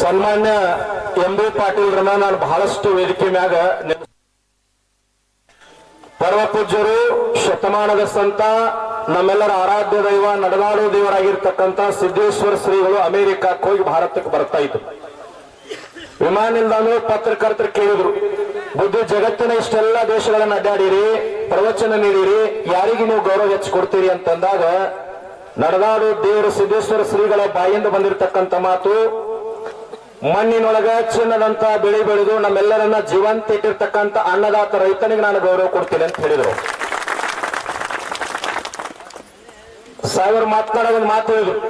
ಸನ್ಮಾನ್ಯ M B ಪಾಟೀಲ್ರನ್ನ ನಾನು ಬಹಳಷ್ಟು ವೇದಿಕೆ ಮ್ಯಾಗ ಪರ್ವ ಪೂಜ್ಯರು, ಶತಮಾನದ ಸಂತ, ನಮ್ಮೆಲ್ಲರ ಆರಾಧ್ಯ ದೈವ ನಡೆದಾಡು ದೇವರಾಗಿರ್ತಕ್ಕಂಥ ಸಿದ್ದೇಶ್ವರ ಶ್ರೀಗಳು ಅಮೆರಿಕಕ್ಕೆ ಹೋಗಿ ಭಾರತಕ್ಕೆ ಬರ್ತಾ ಇದ್ರು. ವಿಮಾನ ನಿಲ್ದಾಣ ಪತ್ರಕರ್ತರು ಕೇಳಿದ್ರು, ಬುದ್ಧಿ ಜಗತ್ತಿನ ಇಷ್ಟೆಲ್ಲ ದೇಶಗಳನ್ನ ಅಡ್ಡಾಡಿರಿ, ಪ್ರವಚನ ನೀಡಿರಿ, ಯಾರಿಗೆ ನೀವು ಗೌರವ ಹೆಚ್ಚು ಕೊಡ್ತೀರಿ ಅಂತಂದಾಗ ನಡೆದಾಡು ದೇವರ ಸಿದ್ದೇಶ್ವರ ಶ್ರೀಗಳ ಬಾಯಿಂದ ಬಂದಿರತಕ್ಕಂತ ಮಾತು, ಮಣ್ಣಿನೊಳಗ ಚಿನ್ನದಂತ ಬೆಳೆ ಬೆಳೆದು ನಮ್ಮೆಲ್ಲರನ್ನ ಜೀವಂತ ಇಟ್ಟಿರ್ತಕ್ಕಂಥ ಅನ್ನದಾತ ರೈತನಿಗೆ ನಾನು ಗೌರವ ಕೊಡ್ತೇನೆ ಅಂತ ಹೇಳಿದರು. ಸಾವಿರ ಮಾತನಾಡೋ ಮಾತು ಹೇಳಿದ್ರು.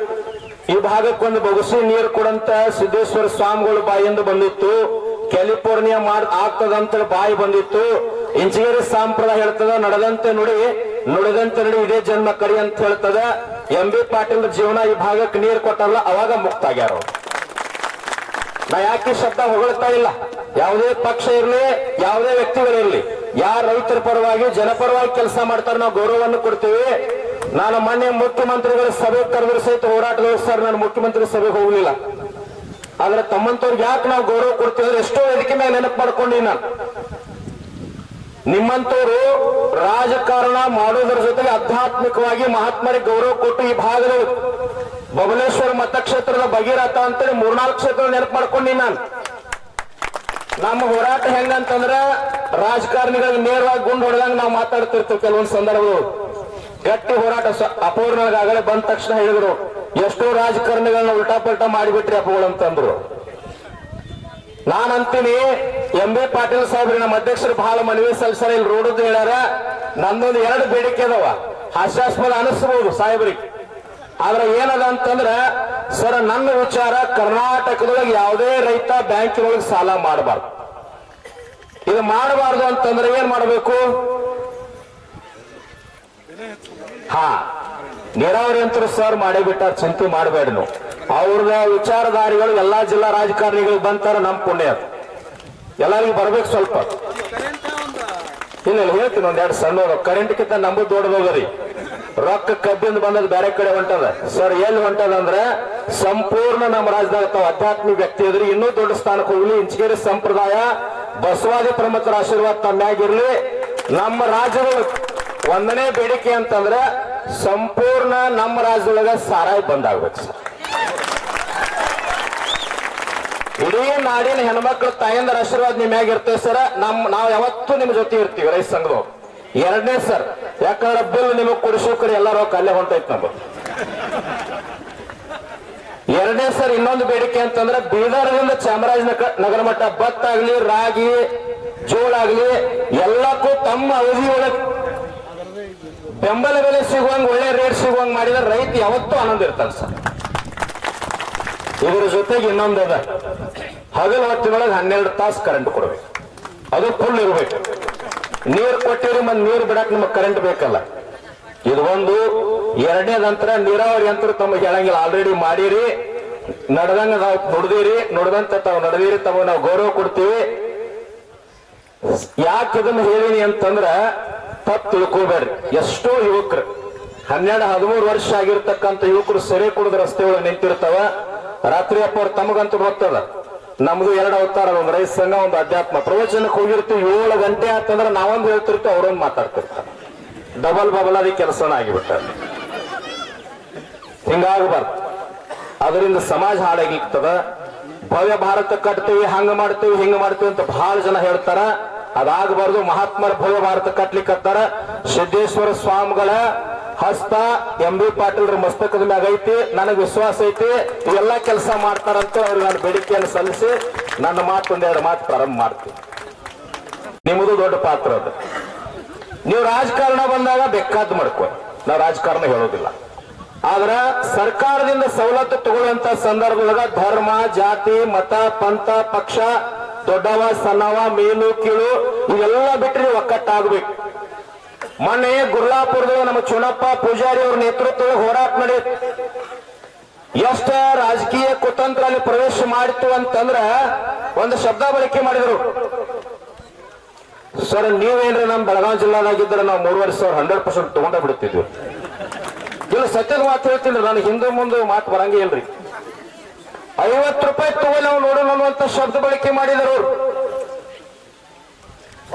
ಈ ಭಾಗಕ್ಕೊಂದು ಬಗುಸಿ ನೀರು ಕೊಡಂತ ಸಿದ್ದೇಶ್ವರ ಸ್ವಾಮಿಗಳು ಬಾಯಿಂದ ಬಂದಿತ್ತು. ಕ್ಯಾಲಿಫೋರ್ನಿಯಾ ಮಾಡ್ ಆಗ್ತದಂತ ಬಾಯಿ ಬಂದಿತ್ತು. ಇಂಜಿನಿಯರ್ ಸಂಪ್ರದಾಯ ಹೇಳ್ತದ, ನಡೆದಂತೆ ನುಡಿ, ನುಡಿದಂತೆ ನುಡಿ ಇದೇ ಜನ್ಮ ಕಡಿ ಅಂತ ಹೇಳ್ತದ. ಎಂ ಬಿ ಪಾಟೀಲ್ ಜೀವನ ಈ ಭಾಗಕ್ಕೆ ನೀರು ಕೊಟ್ಟಲ್ಲ, ಅವಾಗ ಮುಕ್ತ ಆಗ್ಯಾರ. ನಾ ಯಾಕೆ ಶಬ್ದ ಹೊಗಳ್ತಾ ಇಲ್ಲ? ಯಾವುದೇ ಪಕ್ಷ ಇರಲಿ, ಯಾವುದೇ ವ್ಯಕ್ತಿಗಳಿರಲಿ ಯಾರು ರೈತರ ಪರವಾಗಿ ಜನಪರವಾಗಿ ಕೆಲಸ ಮಾಡ್ತಾರೆ ನಾವು ಗೌರವವನ್ನು ಕೊಡ್ತೀವಿ. ನಾನು ಮೊನ್ನೆ ಮುಖ್ಯಮಂತ್ರಿಗಳ ಸಭೆ ಕರೆದ್ರೆ ಸಹಿತ ಹೋರಾಟ ಸರ್, ನಾನು ಮುಖ್ಯಮಂತ್ರಿ ಸಭೆಗೆ ಹೋಗ್ಲಿಲ್ಲ. ಆದ್ರೆ ತಮ್ಮಂತವ್ರಿಗೆ ಯಾಕೆ ನಾವು ಗೌರವ ಕೊಡ್ತೀವಿ ಅಂದ್ರೆ ಎಷ್ಟೋ ವೇದಿಕೆ ಮೇಲೆ ನೆನಪು ಮಾಡ್ಕೊಂಡಿ ನಾನು. ನಿಮ್ಮಂತವರು ರಾಜಕಾರಣ ಮಾಡೋದ್ರ ಜೊತೆಗೆ ಆಧ್ಯಾತ್ಮಿಕವಾಗಿ ಮಹಾತ್ಮರಿಗೆ ಗೌರವ ಕೊಟ್ಟು ಈ ಭಾಗದ ಬಬಲೇಶ್ವರ ಮತಕ್ಷೇತ್ರದ ಭಗೀರಥ ಅಂತೇಳಿ ಮೂರ್ನಾಲ್ಕು ಕ್ಷೇತ್ರ ನೆನಪು ಮಾಡ್ಕೊಂಡಿ ನಾನು ನಮ್ಮ ಹೋರಾಟ ಹೆಂಗಂತಂದ್ರ ರಾಜಕಾರಣಿಗಳಿಗೆ ನೇರವಾಗಿ ಗುಂಡು ಹೊಡೆದಂಗ ನಾವು ಮಾತಾಡ್ತಿರ್ತೇವೆ ಕೆಲವೊಂದು ಸಂದರ್ಭಗಳು. ಗಟ್ಟಿ ಹೋರಾಟ ಅಪೂರ್ಣಗಾಗಲೇ ಬಂದ ತಕ್ಷಣ ಹೇಳಿದ್ರು. ಎಷ್ಟೋ ರಾಜಕಾರಣಿಗಳನ್ನ ಉಲ್ಟಾ ಪಲ್ಟಾ ಮಾಡಿಬಿಟ್ರಿ ಅಪ್ಪಗಳು ಅಂತಂದ್ರು ನಾನ್ ಅಂತೀನಿ ಎಂ ಬಿ ಪಾಟೀಲ್ ಸಾಹೇಬ್ರಿ ನಮ್ಮ ಅಧ್ಯಕ್ಷರು ಬಹಳ ಮನವಿ ಸಲ್ಸರ ಇಲ್ಲಿ ರೋಡದ್ದು ಹೇಳ್ಯಾರ, ನಂದೊಂದು ಎರಡು ಬೇಡಿಕೆ ಅದಾವ. ಹಾಸ್ಯಾಸ್ಪದ ಅನಿಸ್ಬೋದು ಸಾಹೇಬ್ರಿಗೆ. ಆದ್ರೆ ಏನದ ಅಂತಂದ್ರ, ಸರ್, ನನ್ನ ವಿಚಾರ ಕರ್ನಾಟಕದೊಳಗೆ ಯಾವುದೇ ರೈತ ಬ್ಯಾಂಕಿನೊಳಗೆ ಸಾಲ ಮಾಡಬಾರ್ದು. ಇದು ಮಾಡಬಾರ್ದು ಅಂತಂದ್ರೆ ಏನ್ ಮಾಡಬೇಕು? ಹಾ, ನೀರಾವರಿ ಅಂತ ಸರ್ ಮಾಡೇ ಬಿಟ್ಟಾರ, ಚಿಂತೆ ಮಾಡಬೇಡ ನೀವು. ಅವ್ರದ ವಿಚಾರಧಾರಿಗಳು ಎಲ್ಲಾ ಜಿಲ್ಲಾ ರಾಜಕಾರಣಿಗಳು ಬಂತಾರ ನಮ್ ಪುಣ್ಯ. ಎಲ್ಲರಿಗೂ ಬರ್ಬೇಕು ಸ್ವಲ್ಪ. ಇಲ್ಲ ಹೇಳ್ತೀನಿ ಒಂದ್ ಎರಡು ಸಣ್ಣ ಕರೆಂಟ್ ಕಿಂತ ನಮ್ದು ದೊಡ್ಡದೋಗರಿ ರೊಕ್ಕ ಕಬ್ಬಿಂದ ಬಂದದ್ ಬೇರೆ ಕಡೆ ಹೊಂಟದ. ಸರ್, ಎಲ್ಲಿ ಹೊಂಟದ ಅಂದ್ರೆ ಸಂಪೂರ್ಣ ನಮ್ಮ ರಾಜ್ಯದಾಗ ತಾವು ಆಧ್ಯಾತ್ಮಿಕ ವ್ಯಕ್ತಿ ಇದ್ರಿ. ಇನ್ನೂ ದೊಡ್ಡ ಸ್ಥಾನಕ್ಕೆ ಹೋಗ್ಲಿ. ಇಂಚಗೇರಿ ಸಂಪ್ರದಾಯ, ಬಸವಾದಿ ಪ್ರಮುಖರ ಆಶೀರ್ವಾದ ತಮ್ಮಾಗಿರ್ಲಿ ನಮ್ಮ ರಾಜ್ಯದ ಒಂದನೇ ಬೇಡಿಕೆ ಅಂತಂದ್ರೆ ಸಂಪೂರ್ಣ ನಮ್ಮ ರಾಜ್ಯದೊಳಗ ಸಾರಾಯಿ ಬಂದಾಗ್ಬೇಕು ಸರ್. ಇಡೀ ನಾಡಿನ ಹೆಣ್ಮಕ್ಳು ತಾಯಂದ್ರ ಆಶೀರ್ವಾದ ನಿಮ್ ಹೇಗಿರ್ತೇವೆ ಸರ್ ನಮ್, ನಾವ್ ಯಾವತ್ತೂ ನಿಮ್ ಜೊತೆ ಇರ್ತೀವಿ ರೈತ ಸಂಘದವ್ರು. ಎರಡನೇ ಸರ್ ಯಾಕಂದ್ರೆ ಬಿಲ್ ನಿಮಗ್ ಕೊಡಿಸೋ ಕಡೆ ಎಲ್ಲ ರೊಕ್ಕ ಅಲ್ಲೇ ಹೊಂಟೈತ್ ನಮ್ದು. ಎರಡನೇ ಸರ್ ಇನ್ನೊಂದು ಬೇಡಿಕೆ ಅಂತಂದ್ರೆ ಬೀದರ್ದಿಂದ ಚಾಮರಾಜನಗರ ನಗರ ಮಟ್ಟ ಭತ್ತ ಆಗ್ಲಿ, ರಾಗಿ, ಜೋಳ ಆಗ್ಲಿ, ಎಲ್ಲಕ್ಕೂ ತಮ್ಮ ಅವಧಿ ಬೆಂಬಲ ಬೆಲೆ ಸಿಗುವಂಗ ಒಳ್ಳೆ ರೇಟ್ ಸಿಗುವಂಗ ಮಾಡಿದ್ರೆ ರೈತ ಯಾವತ್ತೂ ಆನಂದ ಇರ್ತಾನೆ ಸರ್ ಇದರ ಜೊತೆಗೆ ಇನ್ನೊಂದದ ಹಗಲು ಹೊತ್ತಿನೊಳಗೆ ಹನ್ನೆರಡು ತಾಸು ಕರೆಂಟ್ ಕೊಡ್ಬೇಕು. ಅದು ಫುಲ್ ಇರಬೇಕು. ನೀರ್ ಕೊಟ್ಟಿರಿ ಮತ್ತೆ ನೀರು ಬಿಡಕ್ ನಿಮಗೆ ಕರೆಂಟ್ ಬೇಕಲ್ಲ. ಇದು ಒಂದು. ಎರಡನೇ ನಂತರ ನೀರಾವರಿ ಯಂತ್ರ ತಮಗೆ ಹೇಳಂಗಿಲ್ಲ. ಆಲ್ರೆಡಿ ಮಾಡಿರಿ. ನಡೆದಂಗ ನಾವು ನುಡ್ದಿರಿ. ನುಡ್ದಂತ ತಾವು ನಡೆದಿರಿ. ತಮಗೆ ನಾವು ಗೌರವ ಕೊಡ್ತೀವಿ. ಯಾಕೆ ಇದನ್ನ ಹೇಳಿನಿ ಅಂತಂದ್ರ ತಪ್ಪು ತಿಳ್ಕೋಬೇಡ್ರಿ. ಎಷ್ಟೋ ಯುವಕರು, ಹನ್ನೆರಡು ಹದಿಮೂರು ವರ್ಷ ಆಗಿರ್ತಕ್ಕಂಥ ಯುವಕರು ಸೆರೆ ಕುಡಿದ ರಸ್ತೆ ಒಳಗೆ ನಿಂತಿರ್ತಾವ. ರಾತ್ರಿ ಅಪ್ಪ ಅವ್ರು ತಮಗಂತೂ ಗೊತ್ತದ ನಮ್ದು ಎರಡು ಅವತಾರ, ಒಂದು ರೈತ ಸಂಘ, ಒಂದು ಅಧ್ಯಾತ್ಮ. ಪ್ರವಚನಕ್ಕೆ ಹೋಗಿರ್ತೀವಿ, ಏಳು ಗಂಟೆ ಆತಂದ್ರೆ ನಾವೊಂದು ಹೇಳ್ತಿರ್ತೀವಿ, ಅವ್ರೊಂದು ಮಾತಾಡ್ತಿರ್ತಾರೆ. ಡಬಲ್ ಬಬಲ್ ಅದಿ ಕೆಲಸನ ಆಗಿಬಿಟ್ಟ. ಹಿಂಗಾಗಬಾರ್ದು. ಅದರಿಂದ ಸಮಾಜ ಹಾಳಾಗಿರ್ತದ ಭವ್ಯ ಭಾರತ ಕಟ್ತೀವಿ, ಹಂಗ ಮಾಡ್ತೀವಿ, ಹಿಂಗ ಮಾಡ್ತೀವಿ ಅಂತ ಬಹಳ ಜನ ಹೇಳ್ತಾರ. ಅದಾಗಬಾರ್ದು, ಮಹಾತ್ಮರ ಭವ್ಯ ಭಾರತ ಕಟ್ಲಿಕ್ಕೆ ಸಿದ್ದೇಶ್ವರ ಸ್ವಾಮಿಗಳ ಹಸ್ತ ಎಂ ಬಿ ಪಾಟೀಲ್ರ ಮಸ್ತಕದ ಮ್ಯಾಗ ಐತಿ. ನನಗೆ ವಿಶ್ವಾಸ ಐತಿ. ಇವೆಲ್ಲ ಕೆಲಸ ಮಾಡ್ತಾರಂತ ಅವ್ರಿಗೆ ನಾನು ಬೇಡಿಕೆಯನ್ನು ಸಲ್ಲಿಸಿ ನನ್ನ ಮಾತು ಒಂದೆರಡು ಮಾತು ಪ್ರಾರಂಭ ಮಾಡ್ತೀನಿ. ನಿಮ್ಮದು ದೊಡ್ಡ ಪಾತ್ರ ಅದು. ನೀವು ರಾಜಕಾರಣ ಬಂದಾಗ ಬೆಕ್ಕಾದ್ ಮಾಡ್ಕೊ. ನಾ ರಾಜಕಾರಣ ಹೇಳೋದಿಲ್ಲ. ಆದ್ರ ಸರ್ಕಾರದಿಂದ ಸವಲತ್ತು ತಗೊಳ್ಳುವಂತ ಸಂದರ್ಭದಾಗ ಧರ್ಮ, ಜಾತಿ, ಮತ, ಪಂಥ, ಪಕ್ಷ, ದೊಡ್ಡವ, ಸಣ್ಣವ, ಮೇಲು, ಕೀಳು, ಇವೆಲ್ಲ ಬಿಟ್ಟರೆ ಒಕ್ಕಟ್ಟಾಗ್ಬೇಕು. ಮೊನ್ನೆ ಗುರ್ಲಾಪುರದಲ್ಲಿ ನಮ್ಮ ಚುನಪ್ಪ ಪೂಜಾರಿ ಅವ್ರ ನೇತೃತ್ವದಲ್ಲಿ ಹೋರಾಟ ನಡೆಯುತ್ತೆ ಎಷ್ಟ ರಾಜಕೀಯ ಕುತಂತ್ರ ಅಲ್ಲಿ ಪ್ರವೇಶ ಮಾಡಿತು ಅಂತಂದ್ರ ಒಂದು ಶಬ್ದ ಬಳಕೆ ಮಾಡಿದ್ರು. ಸರ್, ನೀವೇನ್ರಿ ನಮ್ಮ ಬೆಳಗಾವಿ ಜಿಲ್ಲಾದಾಗಿದ್ರೆ ನಾವು ಮೂರುವರೆ ಸಾವಿರ ಹಂಡ್ರೆಡ್ ಪರ್ಸೆಂಟ್ ತಗೊಂಡ ಬಿಡ್ತಿದ್ವಿ. ಇಲ್ಲ, ಸತ್ಯದ ಮಾತು ಹೇಳ್ತೀನಿ, ನಾನು ಹಿಂದೆ ಮುಂದೆ ಮಾತು ಬರಂಗೇ ಇಲ್ರಿ. ಐವತ್ತು ರೂಪಾಯಿ ತಗೊಂಡು ನಾವು ನೋಡೋಣ ಅನ್ನುವಂತ ಶಬ್ದ ಬಳಕೆ ಮಾಡಿದರು.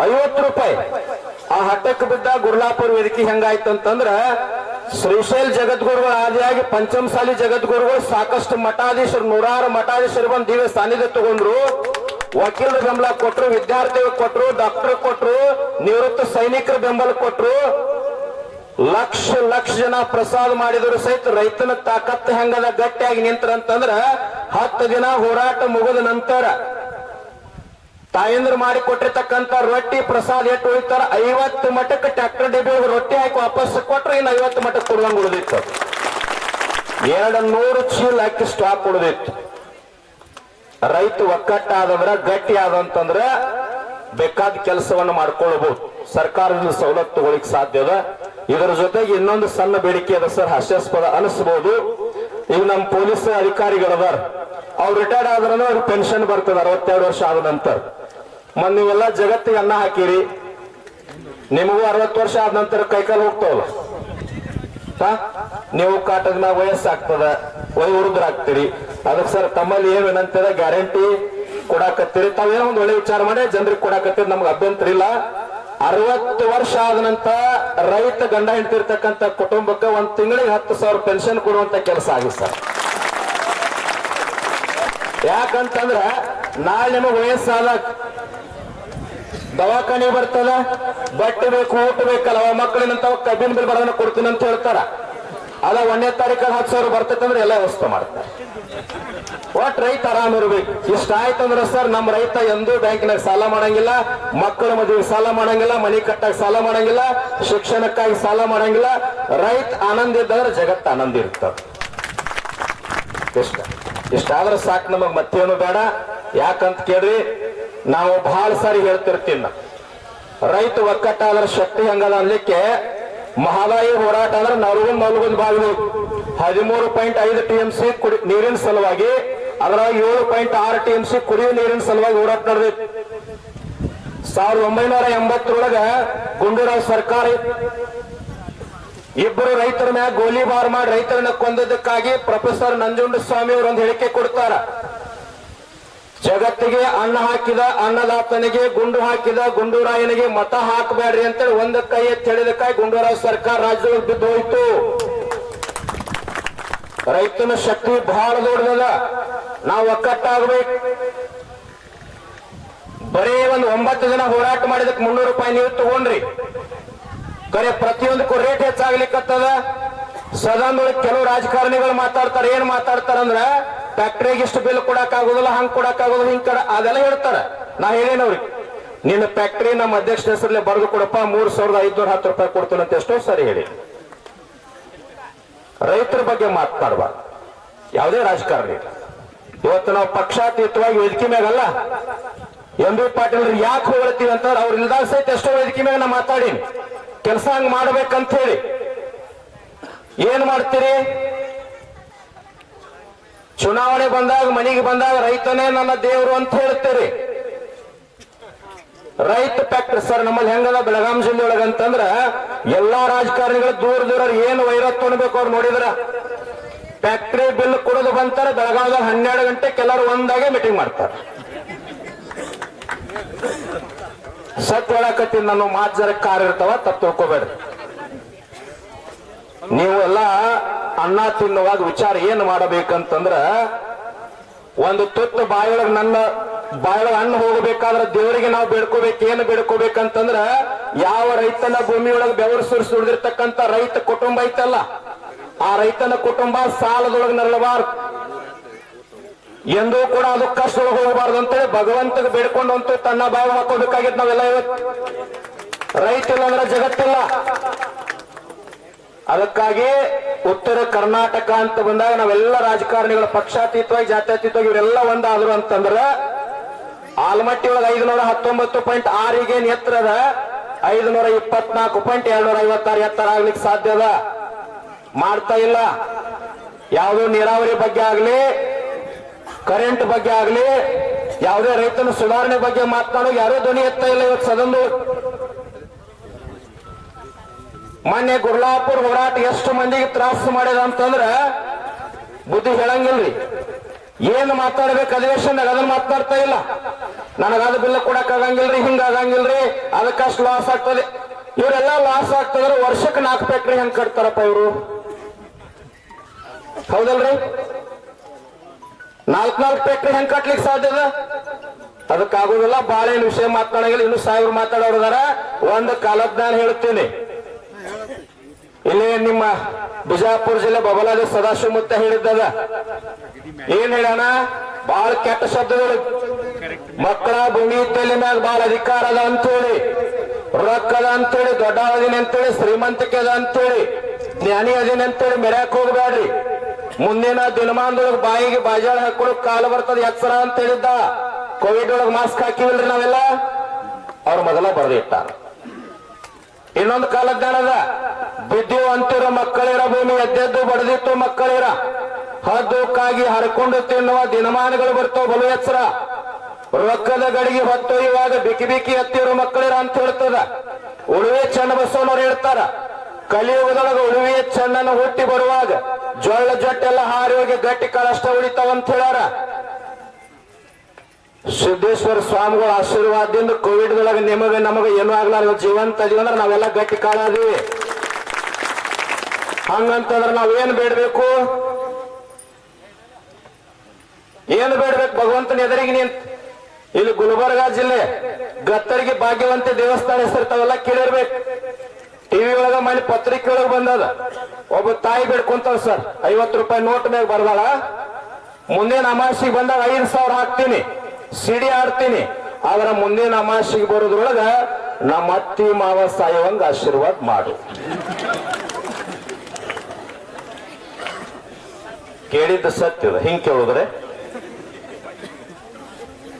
ಐವತ್ತು ರೂಪಾಯಿ. ಆ ಹಟ್ಟಕ್ಕೆ ಬಿದ್ದ ಗುರ್ಲಾಪುರ ವೇದಿಕೆ ಹೆಂಗಾಯ್ತು ಅಂತಂದ್ರ ಶ್ರೀಶೈಲ್ ಜಗದ್ಗುರುಗಳು ಆದಿಯಾಗಿ ಪಂಚಮಸಾಲಿ ಜಗದ್ಗುರುಗಳು ಸಾಕಷ್ಟು ಮಠಾಧೀಶರು, ನೂರಾರು ಮಠಾಧೀಶರು ಬಂದು ದಿವ್ಯ ಸಾನ್ನಿಧ್ಯ ತಗೊಂಡ್ರು. ವಕೀಲರ ಬೆಂಬಲ ಕೊಟ್ರು, ವಿದ್ಯಾರ್ಥಿಗಳು ಕೊಟ್ರು ಡಾಕ್ಟರ್ ಕೊಟ್ರು, ನಿವೃತ್ತ ಸೈನಿಕರ ಬೆಂಬಲ ಕೊಟ್ರು. ಲಕ್ಷ ಲಕ್ಷ ಜನ ಪ್ರಸಾದ ಮಾಡಿದ್ರು ಸಹಿತ ರೈತನ ತಾಕತ್ತು ಹೆಂಗದ ಗಟ್ಟಿಯಾಗಿ ನಿಂತ್ರಂತಂದ್ರ ಹತ್ತು ದಿನ ಹೋರಾಟ ಮುಗಿದ ನಂತರ ತಾಯಂದ್ರ ಮಾಡಿ ಕೊಟ್ಟಿರ್ತಕ್ಕಂತ ರೊಟ್ಟಿ ಪ್ರಸಾದ ಎಟ್ಟು ಉಳಿತಾರ? ಐವತ್ತು ಮಠಕ್ಕೆ ಟ್ರ್ಯಾಕ್ಟರ್ ಡಿಬಿ ರೊಟ್ಟಿ ಹಾಕಿ ವಾಪಸ್ ಕೊಟ್ರೆ ಇನ್ನು ಐವತ್ತು ಮಠಕ್ಕೆ ಕೊಡುವಂಗ ಉಳಿದಿತ್ತು. ಎರಡು ನೂರು ಚೀಲ ಹಾಕಿ ಸ್ಟಾಕ್ ಉಳಿದಿತ್ತು. ರೈತ ಒಕ್ಕಟ್ಟಾದಂದ್ರ ಗಟ್ಟಿ ಆದಂತಂದ್ರ ಬೇಕಾದ ಕೆಲಸವನ್ನು ಮಾಡ್ಕೊಳ್ಬಹುದು ಸರ್ಕಾರದಿಂದ ಸವಲತ್ತು ತಗೊಳಿಕ್ ಸಾಧ್ಯ ಅದ. ಇದರ ಜೊತೆಗೆ ಇನ್ನೊಂದು ಸಣ್ಣ ಬೇಡಿಕೆ ಅದ ಸರ್, ಹಾಸ್ಯಾಸ್ಪದ ಅನಿಸ್ಬಹುದು ಈಗ ನಮ್ಮ ಪೊಲೀಸ್ ಅಧಿಕಾರಿಗಳದಾರ. ಅವ್ರು ರಿಟೈರ್ಡ್ ಆದ್ರೂ ಅವ್ರಿಗೆ ಪೆನ್ಷನ್ ಬರ್ತದ, ಅರವತ್ತೆರಡು ವರ್ಷ ಆದ ನಂತರ. ಮೊನ್ನೆ ನೀವೆಲ್ಲ ಜಗತ್ತಿಗೆ ಅನ್ನ ಹಾಕಿರಿ. ನಿಮಗೂ ಅರವತ್ತು ವರ್ಷ ಆದ ನಂತರ ಕೈಕಾಲು ಹೋಗ್ತಾವಲ್ಲ? ನೀವು ಕಾಟದ ಮ್ಯಾಗ ವಯಸ್ಸಾಗ್ತದ ವಯೋವೃದ್ಧರಾಗ್ತೀರಿ ಅದಕ್ಕೆ ಸರ್, ತಮ್ಮಲ್ಲಿ ಏನು ವಿನಂತಿದ ಗ್ಯಾರಂಟಿ ಕೊಡಾಕತ್ತೀರಿ. ತಾವೇನೋ ಒಂದು ಒಳ್ಳೆ ವಿಚಾರ ಮಾಡಿ, ಜನರಿಗೆ ಕೊಡಾಕತ್ತೀರಿ. ನಮ್ಗೆ ಅಭ್ಯಂತರ ಇಲ್ಲ. ಅರವತ್ತು ವರ್ಷ ಆದ ನಂತರ ರೈತ ಗಂಡ ಹೆಂಡ್ತಿರ್ತಕ್ಕಂಥ ಕುಟುಂಬಕ್ಕೆ ಒಂದ್ ತಿಂಗಳಿಗೆ ಹತ್ತು ಸಾವಿರ ಪೆನ್ಷನ್ ಕೊಡುವಂತ ಕೆಲಸ ಆಗಿದೆ ಸರ್. ಯಾಕಂತಂದ್ರ ನಾಳೆ ನಿಮಗೆ ವಯಸ್ಸಾದಾಗ ದವಾಖಾನೆ ಬರ್ತದ ಬಟ್ಟೆ ಬೇಕು, ಊಟ ಬೇಕಲ್ಲ, ಅವ ಮಕ್ಕಳಿನಂತ ಕಬ್ಬಿನ ಬಿಲ್ ಬರೋದನ್ನ ಕೊಡ್ತೀನಿ ಅಂತ ಹೇಳ್ತಾರ. ಅದ ಒಂದನೇ ತಾರೀಕು ಹತ್ತು ಸಾವಿರ ಬರ್ತೈತಂದ್ರೆ ಎಲ್ಲ ವ್ಯವಸ್ಥೆ ಮಾಡ್ತಾರೆ. ಒಟ್ ರೈತ ಆರಾಮ್ ಇರ್ಬೇಕು. ಇಷ್ಟ ಆಯ್ತಂದ್ರೆ ಸರ್ ನಮ್ಮ ರೈತ ಎಂದೂ ಬ್ಯಾಂಕ್ನಾಗ ಸಾಲ ಮಾಡಂಗಿಲ್ಲ, ಮಕ್ಕಳ ಮದುವೆಗೆ ಸಾಲ ಮಾಡಂಗಿಲ್ಲ, ಮನಿ ಕಟ್ಟಾಗ ಸಾಲ ಮಾಡಂಗಿಲ್ಲ, ಶಿಕ್ಷಣಕ್ಕಾಗಿ ಸಾಲ ಮಾಡಂಗಿಲ್ಲ. ರೈತ ಆನಂದ ಇದ್ದಂದ್ರೆ ಜಗತ್ತು ಆನಂದ ಇರ್ತದೆ. ಇಷ್ಟ. ಇಷ್ಟಾದ್ರೆ ಸಾಕು ನಮಗ್ ಮತ್ತೇನು ಬೇಡ. ಯಾಕಂತ ಕೇಳ್ರಿ ನಾವು ಬಹಳ ಸಾರಿ ಹೇಳ್ತಿರ್ತೀನಿ ರೈತ ರೈತ ಒಕ್ಕಟ್ಟಾದ್ರ ಶಕ್ತಿ ಹೆಂಗದ ಅನ್ಲಿಕ್ಕೆ ಮಹದಾಯಿ ಹೋರಾಟ ಅಂದ್ರೆ ನಲ್ಗೊಂದ್ ನಲ್ಗೊಂದ್ ಬಾಗಿಲು. ಹದಿಮೂರು ಪಾಯಿಂಟ್ ಐದು ಟಿ ಎಂ ಸಿ ಕುಡಿ ನೀರಿನ ಸಲುವಾಗಿ ಅದರ ಏಳು ಪಾಯಿಂಟ್ ಆರು ಟಿ ಎಂ ಸಿ ಕುಡಿಯುವ ನೀರಿನ ಸಲುವಾಗಿ ಹೋರಾಟ ನಡೆದಿತ್ತು ಸಾವಿರದ ಒಂಬೈನೂರ ಎಂಬತ್ತರೊಳಗ ಗುಂಡೂರಾವ್ ಸರ್ಕಾರ. ಇಬ್ಬರು ರೈತರ ಮ್ಯಾಗ ಗೋಲಿಬಾರ್ ಮಾಡಿ ರೈತರನ್ನ ಕೊಂದದಕ್ಕಾಗಿ ಪ್ರೊಫೆಸರ್ ನಂಜುಂಡ ಸ್ವಾಮಿ ಅವರು ಒಂದು ಹೇಳಿಕೆ ಕೊಡ್ತಾರ. ಜಗತ್ತಿಗೆ ಅನ್ನ ಹಾಕಿದ ಅನ್ನದಾತನಿಗೆ ಗುಂಡು ಹಾಕಿದ ಗುಂಡೂರಾಯನಿಗೆ ಮತ ಹಾಕಬೇಡ್ರಿ ಅಂತೇಳಿ ಒಂದ ಕೈ ಎತ್ತಿ ಹೇಳಿದಕ್ಕಾಗಿ ಸರ್ಕಾರ ರಾಜ್ಯದೊಳಗೆ ಬಿದ್ದು ಹೋಯ್ತು. ರೈತನ ಶಕ್ತಿ ಬಹಳ ದೊಡ್ಡದ ನಾವು ಒಕ್ಕಟ್ಟಾಗಬೇಕು. ಬರೀ ಒಂದು ಒಂಬತ್ತು ದಿನ ಹೋರಾಟ ಮಾಡಿದಕ್ಕೆ ಮುನ್ನೂರು ರೂಪಾಯಿ ನೀವು ತಗೊಂಡ್ರಿ. ಕರೆ ಪ್ರತಿಯೊಂದಕ್ಕೂ ರೇಟ್ ಹೆಚ್ಚಾಗ್ಲಿಕ್ಕತ್ತದ. ಸದನದೊಳಗೆ ಕೆಲವು ರಾಜಕಾರಣಿಗಳು ಮಾತಾಡ್ತಾರೆ, ಏನ್ ಮಾತಾಡ್ತಾರಂದ್ರ ಫ್ಯಾಕ್ಟ್ರಿಗೆ ಇಷ್ಟು ಬಿಲ್ ಕೊಡಕ್ ಆಗೋದಿಲ್ಲ ಹಂಗ್ ಕೊಡಕ್ ಆಗೋದಿಲ್ಲ ಹಿಂಗ್ ಕಡ ಅದೆಲ್ಲ ಹೇಳ್ತಾರ. ನಾ ಹೇಳೇನವ್ರಿಗೆ ನಿನ್ನ ಫ್ಯಾಕ್ಟ್ರಿ ನಮ್ಮ ಅಧ್ಯಕ್ಷ ಹೆಸರಲ್ಲಿ ಬರೆದು ಕೊಡಪ್ಪ, ಮೂರ್ ಸಾವಿರದ ಐದ್ನೂರ ಹತ್ತು ರೂಪಾಯಿ ಕೊಡ್ತೀನಿ ಅಂತ ಎಷ್ಟೋ ಸರಿ ಹೇಳಿ ರೈತರ ಬಗ್ಗೆ ಮಾತನಾಡಬಾರ್ದು ಯಾವುದೇ ರಾಜಕಾರಣಿ. ಇವತ್ತು ನಾವು ಪಕ್ಷಾತೀತವಾಗಿ ವೇದಿಕೆ ಮ್ಯಾಗಲ್ಲ. ಎಂ ಬಿ ಪಾಟೀಲ್ ಯಾಕೆ ಹೋಗ್ತೀವಿ ಅಂತ ಅವ್ರ ಇಲ್ದಾಗ ಸಹಿತ ಎಷ್ಟೋ ವೇದಿಕೆ ಮ್ಯಾಗ ನಾ ಮಾತಾಡೀನಿ. ಕೆಲಸ ಹಂಗ್ ಮಾಡ್ಬೇಕಂತ ಹೇಳಿ. ಏನ್ ಮಾಡ್ತೀರಿ? ಚುನಾವಣೆ ಬಂದಾಗ, ಮನೆಗೆ ಬಂದಾಗ ರೈತನೇ ನನ್ನ ದೇವರು ಅಂತ ಹೇಳ್ತೀರಿ ರೈತ ಫ್ಯಾಕ್ಟ್ರಿ ಸರ್ ನಮ್ಮಲ್ಲಿ ಹೆಂಗದ ಬೆಳಗಾಂ ಜಿಲ್ಲೆ ಒಳಗ ಅಂತಂದ್ರ ಎಲ್ಲಾ ರಾಜಕಾರಣಿಗಳು ದೂರ ದೂರ ಏನು ವೈರತ್ ಅನ್ಬೇಕು ಅವ್ರು ನೋಡಿದ್ರ. ಫ್ಯಾಕ್ಟ್ರಿ ಬಿಲ್ ಕೊಡೋದು ಬಂತಾರೆ, ಬೆಳಗಾವದಾಗ ಹನ್ನೆರಡು ಗಂಟೆ ಕೆಲವರು ಒಂದಾಗೆ ಮೀಟಿಂಗ್ ಮಾಡ್ತಾರೆ. ಸತ್ ಹೇಳಕತ್ತೀನಿ ನಾನು ಮಾತು ಜರ ಕಾರ್ ಇರ್ತಾವ, ತಪ್ಪು ತಿಳ್ಕೊಬೇಡ್ರಿ. ನೀವು ಎಲ್ಲ ಅನ್ನ ತಿನ್ನುವಾಗ ವಿಚಾರ ಏನ್ ಮಾಡಬೇಕಂತಂದ್ರ ಒಂದು ತುತ್ತು ಬಾಯೊಳಗ್ ನನ್ನ ಬಾಯೊಳಗೆ ಹಣ್ಣು ಹೋಗಬೇಕಾದ್ರೆ ದೇವರಿಗೆ ನಾವು ಬೇಡ್ಕೋಬೇಕು, ಏನು ಬೇಡ್ಕೋಬೇಕಂತಂದ್ರ ಯಾವ ರೈತನ ಭೂಮಿ ಒಳಗೆ ಬೆವರು ಸುರಿಸಿ ದುಡಿದಿರ್ತಕ್ಕಂಥ ರೈತ ಕುಟುಂಬ ಐತಲ್ಲ, ಆ ರೈತನ ಕುಟುಂಬ ಸಾಲದೊಳಗೆ ನರಳಬಾರ್ದು. ಎಂದೂ ಕೂಡ ಅದು ಕಷ್ಟ ಹೋಗಬಾರ್ದು ಅಂತೇಳಿ ಭಗವಂತಗೆ ಬೇಡ್ಕೊಂಡು ಅಂತೂ ತನ್ನ ಬಾಯಿ ಹಾಕೋಬೇಕಾಗಿತ್ತು ನಾವೆಲ್ಲ ಇವತ್ತು. ರೈತ ಇಲ್ಲ ಅಂದ್ರೆ ಜಗತ್ತಿಲ್ಲ. ಅದಕ್ಕಾಗಿ ಉತ್ತರ ಕರ್ನಾಟಕ ಅಂತ ಬಂದಾಗ ನಾವೆಲ್ಲ ರಾಜಕಾರಣಿಗಳ ಪಕ್ಷಾತೀತವಾಗಿ, ಜಾತ್ಯತೀತವಾಗಿ ಇವರೆಲ್ಲ ಒಂದಾದ್ರು ಅಂತಂದ್ರ ಆಲ್ಮಟ್ಟಿ ಒಳಗೆ ಐದುನೂರ ಹತ್ತೊಂಬತ್ತು ಪಾಯಿಂಟ್ ಆರಿಗೆ ಎತ್ತರದ ಐದುನೂರ ಇಪ್ಪತ್ನಾಲ್ಕು ಪಾಯಿಂಟ್ ಎರಡ್ನೂರ ಐವತ್ತಾರು ಎತ್ತರ ಆಗ್ಲಿಕ್ಕೆ ಸಾಧ್ಯ ಅದ. ಮಾಡ್ತಾ ಇಲ್ಲ. ಯಾವುದೋ ನೀರಾವರಿ ಬಗ್ಗೆ ಆಗ್ಲಿ ಕರೆಂಟ್ ಬಗ್ಗೆ ಆಗ್ಲಿ, ಯಾವುದೇ ರೈತನ ಸುಧಾರಣೆ ಬಗ್ಗೆ ಮಾತನಾಡೋ ಯಾರೋ ಧ್ವನಿ ಎತ್ತಾ ಇಲ್ಲ ಇವತ್ತು ಸದನ ಮೊನ್ನೆ ಗುರ್ಲಾಪುರ್ ಹೋರಾಟ ಎಷ್ಟು ಮಂದಿಗೆ ತ್ರಾಸ ಮಾಡಿದ ಅಂತಂದ್ರ ಬುದ್ಧಿ ಹೇಳಂಗಿಲ್ರಿ. ಏನ್ ಮಾತಾಡ್ಬೇಕು ಅಧಿವೇಶನದಾಗ ಅದನ್ನ ಮಾತಾಡ್ತಾ ಇಲ್ಲ. ನನಗ ಅದು ಬಿಲ್ ಕೊಡಕ್ ಆಗಂಗಿಲ್ರಿ, ಹಿಂಗ ಆಗಂಗಿಲ್ರಿ ಅದಕ್ಕಷ್ಟು ಲಾಸ್ ಆಗ್ತದೆ. ಇವರೆಲ್ಲ ಲಾಸ್ ಆಗ್ತದ್ರೆ ವರ್ಷಕ್ಕೆ ನಾಲ್ಕು ಫ್ಯಾಕ್ಟ್ರಿ ಹೆಂಗ್ ಕಟ್ತಾರಪ್ಪ ಇವರು? ಹೌದಲ್ರಿ? ನಾಲ್ಕ್ ನಾಲ್ಕು ಫ್ಯಾಕ್ಟ್ರಿ ಹೆಂಗ್ ಕಟ್ಲಿಕ್ಕೆ ಸಾಧ್ಯದ ಅದಕ್ಕಾಗೋದಿಲ್ಲ ಬಾಳೆನ್ ವಿಷಯ ಮಾತಾಡಂಗಿಲ್ಲ. ಇನ್ನು ಸಾವಿರ ಮಾತಾಡೋರದಾರ ಒಂದು ಕಾಲಜ್ಞಾನ ಹೇಳ್ತೀನಿ. ಇಲ್ಲಿ ನಿಮ್ಮ ಬಿಜಾಪುರ ಜಿಲ್ಲೆ ಬಬಲಾದಿ ಸದಾಶಿವ ಮುತ್ತ ಹೇಳಿದ್ದದ. ಏನ್ ಹೇಳೋಣ ಬಾಳ ಕೆಟ್ಟ ಶಬ್ದಗಳು. ಮಕ್ಕಳ ಭೂಮಿ ತಲೆ ಮ್ಯಾಗ ಬಾಳ ಅಧಿಕಾರ ಅದ ಅಂತೇಳಿ. ರೊಕ್ಕದ ಅಂತೇಳಿ, ದೊಡ್ಡ ಅದಿನ ಅಂತೇಳಿ, ಶ್ರೀಮಂತಿಕೆ ಅದ ಅಂತೇಳಿ. ಜ್ಞಾನಿ ಅದಿನ ಅಂತೇಳಿ, ಮೆರ್ಯಾಕ್ ಹೋಗ್ಬೇಡ್ರಿ ಮುಂದಿನ ದಿನಮಾನದೊಳಗೆ ಬಾಯಿಗೆ ಬಾಜಾಳ ಹಾಕೊಳಕ್ ಕಾಲ ಬರ್ತದ ಎಚ್ಚರ ಅಂತ ಹೇಳಿದ್ದ. ಕೋವಿಡ್ ಒಳಗೆ ಮಾಸ್ಕ್ ಹಾಕಿವಿಲ್ರಿ ನಾವೆಲ್ಲ? ಅವ್ರ ಮೊದಲ ಬರೆದಿಟ್ಟಾರ. ಇನ್ನೊಂದು ಕಾಲಜ್ಞಾನದ ಬಿದ್ದೀವು ಅಂತಿರೋ ಮಕ್ಕಳಿರ ಭೂಮಿ ಎದ್ದೆದ್ದು ಬಡದಿತ್ತು ಮಕ್ಕಳಿರ. ಹದ್ದು ಕಾಗಿ ಹರ್ಕೊಂಡು ತಿನ್ನುವ ದಿನಮಾನಗಳು ಬರ್ತಾವ ಬಲು ಎಚ್ಚರ ರೊಕ್ಕದ ಗಡಿಗೆ ಹೊತ್ತೊಯ್ಯುವಾಗ ಬಿಕಿ ಬಿಕಿ ಎತ್ತಿರೋ ಮಕ್ಕಳಿರ ಅಂತ ಹೇಳ್ತದ. ಉಳುವೆ ಚೆನ್ನ ಬಸವನವ್ರು ಹೇಳ್ತಾರ ಕಲಿಯುಗದೊಳಗ ಉಳುವೆ ಚೆನ್ನನ್ನು ಹುಟ್ಟಿ ಬರುವಾಗ ಜೊಳ್ಳ ಜೊಟ್ಟೆಲ್ಲ ಹಾರಿ ಹೋಗಿ ಗಟ್ಟಿ ಕಳಷ್ಟ ಉಳಿತಾವ ಅಂತ ಹೇಳಾರ ಸಿದ್ದೇಶ್ವರ ಸ್ವಾಮಿಗಳ ಆಶೀರ್ವಾದದಿಂದ ಕೋವಿಡ್ ಒಳಗೆ ನಿಮಗೆ ನಮಗೆ ಏನೂ ಆಗ್ಲಾರ ಜೀವಂತ ಅಂದ್ರೆ ನಾವೆಲ್ಲ ಗಟ್ಟಿ ಕಾಳದೀವಿ. ಹಂಗಂತಂದ್ರೆ ನಾವೇನ್ ಬೇಡಬೇಕು? ಏನು ಬೇಡ್ಬೇಕು? ಭಗವಂತನ ಎದುರಿಗೆ ನಿಂತ ಇಲ್ಲಿ ಗುಲ್ಬರ್ಗ ಜಿಲ್ಲೆ ಗತ್ತರಿಗೆ ಭಾಗ್ಯವಂತ ದೇವಸ್ಥಾನ ಹೆಸರು ತಾವೆಲ್ಲ ಕೇಳಿರ್ಬೇಕು. ಟಿವಿ ಒಳಗ ಮನೆ ಪತ್ರಿಕೆ ಒಳಗೆ ಬಂದದ. ಒಬ್ಬ ತಾಯಿ ಬೇಡ್ಕೊಂತಾವ್ ಸರ್. ಐವತ್ತು ರೂಪಾಯಿ ನೋಟ್ ಮೇಲೆ ಬರ್ದಾಳ. ಮುಂದಿನ ಅಮಾಸಿಗೆ ಬಂದಾಗ ಐದು ಸಾವಿರ ಹಾಕ್ತೀನಿ. ಸಿಡಿ ಆಡ್ತೀನಿ ಆದ್ರ ಮುಂದಿನ ಅಮಾಸಿಗೆ ಬರೋದ್ರೊಳಗ ನಮ್ಮ ಅತ್ತಿ, ಮಾವ ಸಾಯುವಂಗ ಆಶೀರ್ವಾದ ಮಾಡು. ಕೇಳಿದ್ದು ಸತ್ಯದ ಹಿಂಗ್ ಕೇಳಿದ್ರೆ?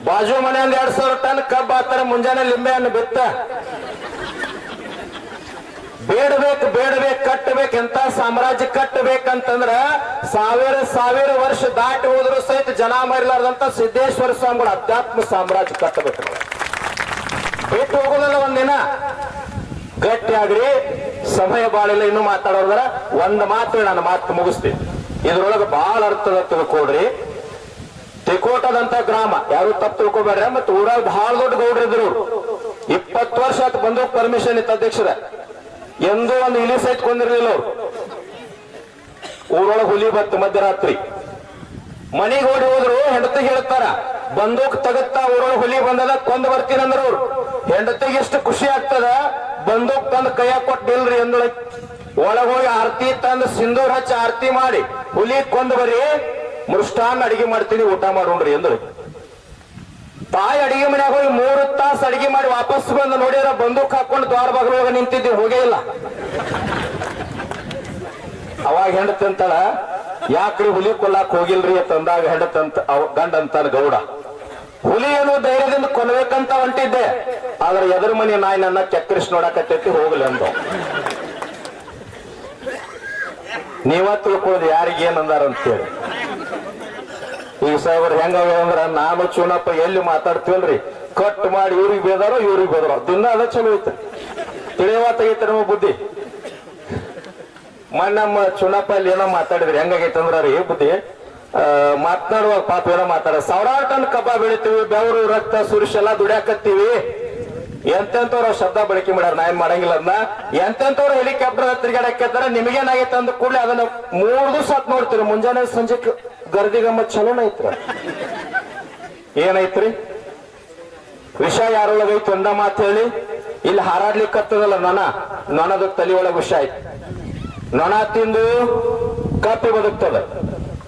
ಬಾಜು ಮನೆ ಒಂದ್ ಎರಡ್ ಸಾವಿರ ಟನ್ ಕಬ್ಬ ಆತರ ಮುಂಜಾನೆ ಲಿಂಬೆ ಹಣ್ಣು ಬಿತ್ತ. ಬೇಡಬೇಕು ಬೇಡಬೇಕು, ಕಟ್ಟಬೇಕು ಎಂತ ಸಾಮ್ರಾಜ್ಯ ಕಟ್ಟಬೇಕಂತಂದ್ರ ಸಾವಿರ ಸಾವಿರ ವರ್ಷ ದಾಟಿ ಹೋದ್ರು ಸಹಿತ ಜನ ಮರಿಲಾರ್ದಂತ ಸಿದ್ದೇಶ್ವರ ಸ್ವಾಮಿಗಳ ಅಧ್ಯಾತ್ಮ ಸಾಮ್ರಾಜ್ಯ ಕಟ್ಟಬೇಕು. ಬಿಟ್ಟು ಹೋಗೋದಲ್ಲ ಒಂದಿನ ಗಟ್ಟಿ ಆಗ್ರಿ ಸಮಯ ಬಾಳಿಲ್ಲ, ಇನ್ನು ಮಾತಾಡೋದ್ರ ಒಂದ್ ಮಾತು ನಾನು ಮಾತು ಮುಗಿಸ್ತೀನಿ. ಇದ್ರೊಳಗೆ ಬಹಳ ಅರ್ಥದ ತಿಳ್ಕೊಡ್ರಿ ತ್ರಿಕೋಟದಂತ ಗ್ರಾಮ, ಯಾರು ತಪ್ಪು ತಿಳ್ಕೊಬೇಡ್ರಿ. ಮತ್ತೆ ಊರಾಗ ಬಹಳ ದೊಡ್ಡ ಗೌಡ್ರಿದ್ರು ಇಪ್ಪತ್ತು ವರ್ಷ ಆಯ್ತು ಬಂದು ಪರ್ಮಿಷನ್ ಇತ್ತು ಅಧ್ಯಕ್ಷರ. ಎಂದೂ ಒಂದು ಇಲಿ ಸೈಟ್ ಕೊಂದಿರ್ಲಿಲ್ಲ ಅವ್ರು. ಊರೊಳಗೆ ಹುಲಿ ಬತ್ತು ಮಧ್ಯರಾತ್ರಿ. ಮನೆಗೆ ಓಡಿ ಹೋದ್ರು ಹೆಂಡತಿಗೆ ಹೇಳ್ತಾರ, ಬಂದೂಕ್ ತಗತ್ತಾ, ಊರೊಳಗೆ ಹುಲಿ ಬಂದದ, ಕೊಂದ್ ಬರ್ತೀನಂದ್ರ ಅವ್ರು. ಹೆಂಡತಿಗೆ ಎಷ್ಟು ಖುಷಿ ಆಗ್ತದ, ಬಂದೂಕ್ ತಂದು ಕೈಯಾಗ ಕೊಟ್ಟು ನಿಲ್ರಿ ಅಂದಳ ಒಳಗ್ ಹೋಗಿ ಆರತಿ ತಂದು ಸಿಂಧೂರ್ ಹಚ್ಚಿ ಆರತಿ ಮಾಡಿ ಹುಲಿ ಕೊಂದು ಬರ್ರಿ ಮೃಷ್ಟಾನ್ ಅಡಿಗೆ ಮಾಡ್ತೀನಿ, ಊಟ ಮಾಡೋಣ್ರಿ ಅಂದ್ರು. ತಾಯಿ ಅಡಿಗೆ ಮನೆಯಾಗ ಹೋಗಿ ಮೂರು ತಾಸು ಅಡಿಗೆ ಮಾಡಿ ವಾಪಸ್ ಬಂದು ನೋಡಿದ್ರ ಬಂದೂಕ್ ಹಾಕೊಂಡು ದ್ವಾರ ಬಾಗಿಲೊಳಗೆ ನಿಂತಿದ್ದೆ, ಹೋಗೇ ಇಲ್ಲ. ಅವಾಗ ಹೆಂಡತಿ ಅಂತಾಳ, ಯಾಕ್ರಿ ಹುಲಿ ಕೊಲ್ಲಾಕ್ ಹೋಗಿಲ್ರಿ? ತಂದಾಗ ಹೆಂಡತಂತ ಗಂಡ ಅಂತಾನ ಗೌಡ, ಹುಲಿ ಏನು ಧೈರ್ಯದಿಂದ ಕೊಲ್ಬೇಕಂತ ಹೊಂಟಿದ್ದೆ, ಆದ್ರೆ ಎದುರು ಮನೆ ನಾಯಿ ನನ್ನ ಚಕ್ರಿಸ್ ನೋಡಕತ್ತೈತಿ, ಹೋಗ್ಲಿ ಅಂದು. ನೀವ ತಿಳ್ಕೊಳ್ಳೋದು ಯಾರಿಗೆ ಏನಂದಾರ ಅಂತೇಳಿ. ಈ ಸಾಹೇಬ್ರ ಹೆಂಗ ಅಂದ್ರ ನಾನು ಚೂನಪ್ಪ ಎಲ್ಲಿ ಮಾತಾಡ್ತೀವಲ್ರಿ? ಕಟ್ ಮಾಡಿ ಇವ್ರಿಗೆ ಬೇದಾರೋ ಇವ್ರಿಗೆ ಬೇದಾರೋ. ದಿನ ಅದ ಚಲೋ ಐತೆ. ತಿಳಿಯವ ನಮ್ಮ ಬುದ್ಧಿ? ಮಣ್ಣಮ್ಮ ಚೂಣಪ್ಪ ಚುನಪ್ಪ ಅಲ್ಲಿ ಏನೋ ಮಾತಾಡಿದ್ರಿ. ಹೆಂಗಾಗೈತೆ ಅಂದ್ರ ರೀ ಬುದ್ಧಿ? ಮಾತನಾಡುವಾಗ ಪಾಪ ಏನೋ ಮಾತಾಡ. ಸಾವಿರಾರು ಟನ್ ಕಬ್ಬ ಬೆಳಿತೀವಿ, ಬೆವರು, ರಕ್ತ, ಸುರಿಶೆಲ್ಲ ದುಡಿಯಾಕತ್ತೀವಿ. ಎಂತೆಂತವ್ರು ಶಬ್ದ ಬಳಕೆ ಮಾಡ್ಯಾರ ನಾ ಏನ್ ಮಾಡಂಗಿಲ್ಲ ಅದನ್ನ ಎಂತೆಂತವ್ರು ಹೆಲಿಕಾಪ್ಟರ್ ತಿರುಗಾಡಕ್ಕೆತ್ತಾರ ನಿಮಗೇನಾಗೈತೆ ಅಂದ ಕೂಡಲೇ ಅದನ್ನ ಮೂರ್ ದಿವಸ ಹತ್ ನೋಡ್ತೀರಿ. ಮುಂಜಾನೆ ಸಂಜೆ ಗರ್ದಿಗಮ್ಮ ಚಲೋನ ಐತ್ರ. ಏನೈತ್ರಿ? ವಿಷ ಯಾರೊಳಗೈತಿ ಒಂದ ಮಾತು ಹೇಳಿ. ಇಲ್ಲಿ ಹಾರಾಡ್ಲಿಕ್ಕತ್ತದಲ್ಲ ನೊಣ. ನೊಣದ ತಲೆ ಒಳಗೆ ವಿಷ ಐತಿ. ನೊಣ ತಿಂದು ಕಪ್ಪಿ ಬದುಕ್ತದ.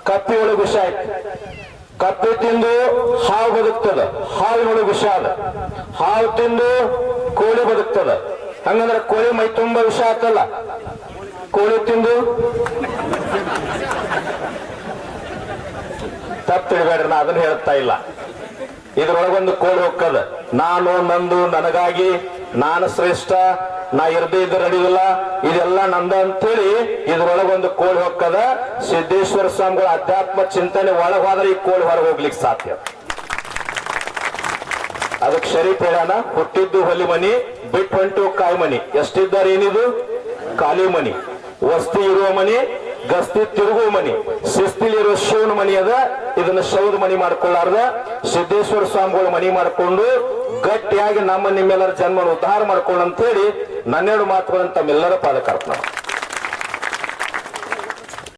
ಕಪ್ಪಿ ಒಳಗೆ ವಿಷ ಐತಿ. ಕಪ್ಪಿ ತಿಂದು ಹಾವು ಬದುಕ್ತದ, ಹಾವಿನೊಳಗೆ ವಿಷ ಅದ ಹಾವು ತಿಂದು ಕೋಳಿ ಬದುಕ್ತದ. ಹಂಗಂದ್ರೆ ಕೋಳಿ ಮೈ ತುಂಬಾ ವಿಷ ಆತಲ್ಲ. ಕೋಳಿ ತಿಂದು ತಪ್ಪು ನಾ ಅದನ್ನ ಹೇಳ್ತಾ ಇಲ್ಲ. ಇದ್ರೊಳಗೊಂದು ಕೋಳಿ ಹೋಗ್ತದ. ನಾನು ನಂದು ನನಗಾಗಿ ನಾನು ಶ್ರೇಷ್ಠ ನಾ ಇರದೇ ಇದ್ರೆ ಅಡಿಯಿಲ್ಲ ಇದೆಲ್ಲ ನಂದ ಅಂತೇಳಿ ಇದ್ರೊಳಗೊಂದು ಕೋಳಿ ಹೋಗ್ತದ ಸಿದ್ದೇಶ್ವರ ಸ್ವಾಮಿಗಳ ಅಧ್ಯಾತ್ಮ ಚಿಂತನೆ ಒಳಗ್ ಹೋದ್ರೆ ಈ ಕೋಳಿ ಹೊರಗೆ ಹೋಗ್ಲಿಕ್ಕೆ ಸಾಧ್ಯ. ಅದಕ್ಕೆ ಶರೀಫ್ ಹೇಳೋಣ ಹುಟ್ಟಿದ್ದು ಹೊಲಿ ಮನಿ ಬಿಟ್ಟು ಹೊಂಟು ಕಾಯಿ ಮನಿ. ಎಷ್ಟಿದ್ದಾರೆ ಏನಿದು? ಖಾಲಿ ಮನಿ. ವಸ್ತಿ ಇರುವ ಮನಿ, ಗಸ್ತಿ ತಿರುಗುವ ಮನಿ. ಶಿಸ್ತಿಲಿರೋ ಶಿವನ ಮನಿ ಅದ, ಇದನ್ನ ಶೌದ ಮನಿ ಮಾಡ್ಕೊಳ್ಳಾರ್ದ ಸಿದ್ದೇಶ್ವರ ಸ್ವಾಮಿಗಳು ಮನಿ ಮಾಡ್ಕೊಂಡು ಗಟ್ಟಿಯಾಗಿ ನಮ್ಮ ನಿಮ್ಮೆಲ್ಲರ ಜನ್ಮನ ಉದ್ಧಾರ ಮಾಡ್ಕೊಳ್ಳಂತೇಳಿ ನನ್ನೆರಡು ಮಾತುಗಳನ್ನು ತಮ್ಮೆಲ್ಲರ ಪಾದಕರ್ತನ.